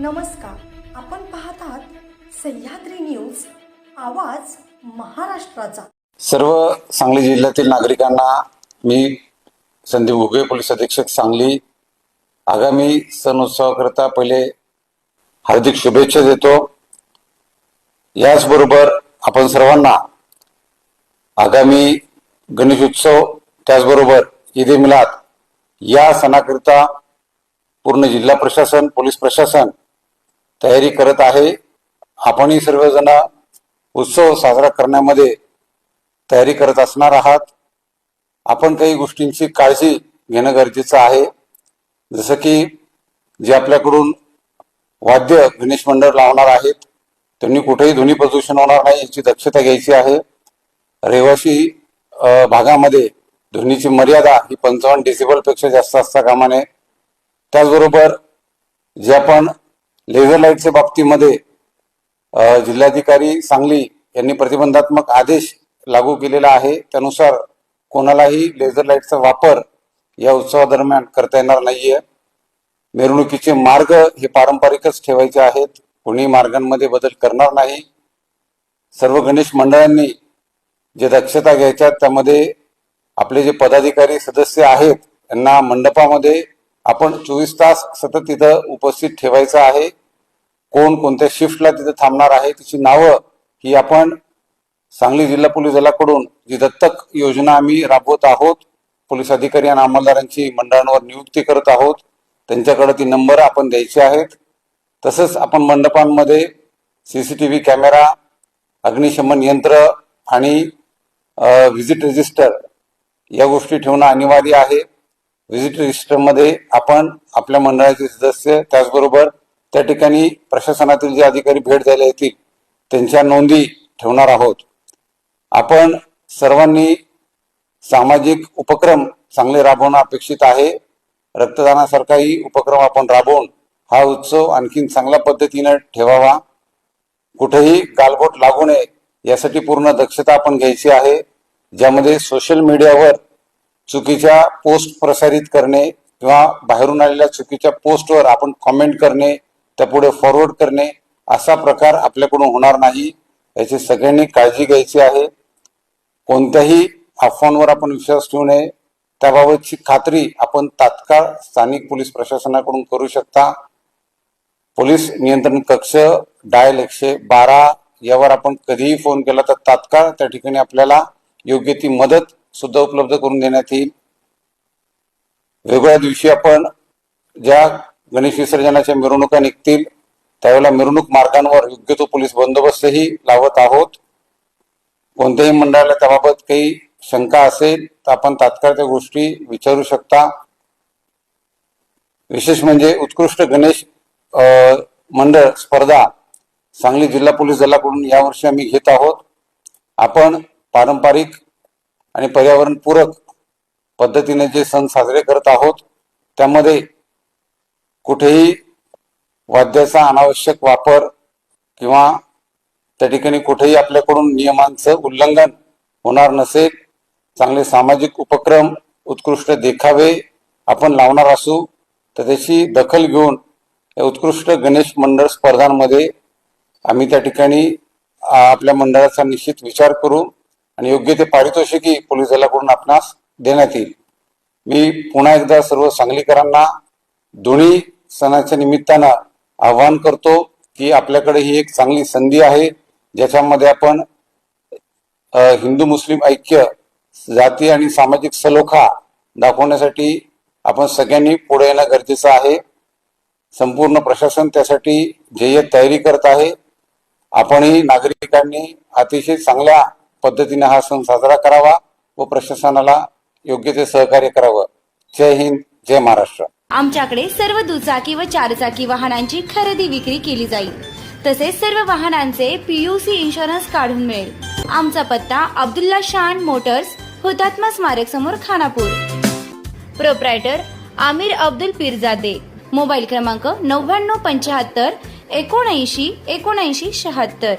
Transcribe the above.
नमस्कार. आपण पाहतात सह्याद्री न्यूज आवाज महाराष्ट्राचा. सर्व सांगली जिल्ह्यातील नागरिकांना मी संदीप उगे पोलीस अधीक्षक सांगली. आगामी सण उत्सवाकरता पहिले हार्दिक शुभेच्छा देतो. याचबरोबर आपण सर्वांना आगामी गणेश उत्सव त्याचबरोबर ईद मिलाद या सणाकरिता पूर्ण जिल्हा प्रशासन पोलीस प्रशासन तयारी करत आहे. आपणही सर्वजण उत्सव साजरा करण्यामध्ये तयारी करत असणार आहात. आपण काही गोष्टींची काळजी घेणं गरजेचं आहे. जसं की जे आपल्याकडून वाद्य गणेश मंडळ लावणार आहेत त्यांनी कुठेही ध्वनी प्रदूषण होणार नाही याची दक्षता घ्यायची आहे. रहिवासी भागामध्ये ध्वनीची मर्यादा ही पंचावन्न डिसेबलपेक्षा जास्त असता कामा नये. त्याचबरोबर जे आपण लेझर लाईटच्या बाबतीमध्ये जिल्हाधिकारी सांगली यांनी प्रतिबंधात्मक आदेश लागू केलेला आहे. त्यानुसार कोणालाही लेझर लाईटचा वापर या उत्सवादरम्यान करता येणार नाहीये. मिरवणुकीचे मार्ग हे पारंपरिकच ठेवायचे आहेत. कोणी मार्गांमध्ये बदल करणार नाही. सर्व गणेश मंडळांनी जे दक्षता घ्यायच्या त्यामध्ये आपले जे पदाधिकारी सदस्य आहेत त्यांना मंडपामध्ये आपण चोवीस तास सतत तिथं उपस्थित ठेवायचं आहे. कोण कोणत्या शिफ्टला तिथं थांबणार आहे तिची नावं ही आपण सांगली जिल्हा पोलीस दलाकडून जी दत्तक योजना आम्ही राबवत आहोत पोलीस अधिकारी आणि अंमलदारांची मंडळांवर नियुक्ती करत आहोत त्यांच्याकडे ती नंबर आपण द्यायचे आहेत. तसंच आपण मंडपांमध्ये C C T V camera अग्निशमन यंत्र आणि व्हिजिट रजिस्टर या गोष्टी ठेवणं अनिवार्य आहे. व्हिजिट रजिस्टरमध्ये आपण आपल्या मंडळाचे सदस्य त्याचबरोबर त्या ठिकाणी प्रशासनातील जे अधिकारी भेट द्यायला येतील त्यांच्या नोंदी ठेवणार आहोत. आपण सर्वांनी सामाजिक उपक्रम चांगले राबवणं अपेक्षित आहे. रक्तदानासारखाही उपक्रम आपण राबवून हा उत्सव आणखीन चांगल्या पद्धतीने ठेवावा. कुठेही गालबोट लागू नये यासाठी पूर्ण दक्षता आपण घ्यायची आहे. ज्यामध्ये सोशल मीडियावर चुकीच्या पोस्ट प्रसारित करणे किंवा बाहेरून आलेल्या चुकीच्या पोस्टवर आपण कॉमेंट करणे त्यापुढे फॉरवर्ड करणे असा प्रकार आपल्याकडून होणार नाही. याची सगळ्यांनी काळजी घ्यायची आहे. कोणत्याही अफवांवर आपण विश्वास ठेवू नये. त्याबाबतची खात्री आपण तात्काळ स्थानिक पोलीस प्रशासनाकडून करू शकता. पोलीस नियंत्रण कक्ष डायल एकशे बारा यावर आपण कधीही फोन केला तर तात्काळ त्या ठिकाणी आपल्याला योग्य ती मदत सुद्धा उपलब्ध करून देण्यात येईल. वेगवेगळ्या दिवशी आपण ज्या गणेश विसर्जनाच्या मिरवणुका निघतील त्यावेळेला मिरवणूक मार्गांवर योग्य तो पोलीस बंदोबस्तही लावत आहोत. कोणत्याही मंडळाला त्याबाबत काही शंका असेल तर आपण तात्काळ त्या गोष्टी विचारू शकता. विशेष म्हणजे उत्कृष्ट गणेश मंडळ स्पर्धा सांगली जिल्हा पोलीस दलाकडून यावर्षी आम्ही घेत आहोत. आपण पारंपरिक आणि पर्यावरणपूरक पद्धतीने जे सण साजरे करत आहोत त्यामध्ये कुठेही वाद्याचा अनावश्यक वापर किंवा त्या ठिकाणी कुठेही आपल्याकडून नियमांचं उल्लंघन होणार नसेल चांगले सामाजिक उपक्रम उत्कृष्ट देखावे आपण लावणार असू तर त्याची दखल घेऊन या उत्कृष्ट गणेश मंडळ स्पर्धांमध्ये आम्ही त्या ठिकाणी आपल्या मंडळाचा निश्चित विचार करू आणि योग्य ते पारितोषिकही पोलीस दलाकडून आपणास देण्यात येईल. मी पुन्हा एकदा सर्व सांगलीकरांना दोन्ही सणाच्या निमित्तानं आवाहन करतो की आपल्याकडे ही एक चांगली संधी आहे ज्याच्यामध्ये आपण हिंदू मुस्लिम ऐक्य जाती आणि सामाजिक सलोखा दाखवण्यासाठी आपण सगळ्यांनी पुढे येणं गरजेचं आहे. संपूर्ण प्रशासन त्यासाठी ध्येय तयारी करत आहे. आपणही नागरिकांनी अतिशय चांगल्या पद्धतीने हा सण साजरा करावा व प्रशासनाला योग्य ते सहकार्य करावं. जय हिंद जय महाराष्ट्र. आमच्याकडे सर्व दुचाकी व चारचाकी वाहनांची खरेदी विक्री केली जाईल. तसेच सर्व वाहनांचे पीयूसी इन्शुरन्स काढून मिळेल. आमचा पत्ता अब्दुल्ला शान मोटर्स हुतात्मा स्मारक समोर खानापूर. प्रोप्रायटर आमिर अब्दुल पीरजादे. मोबाईल क्रमांक नव्याण्णव पंच्याहत्तर एकोणऐंशी एकोणऐंशी शहात्तर.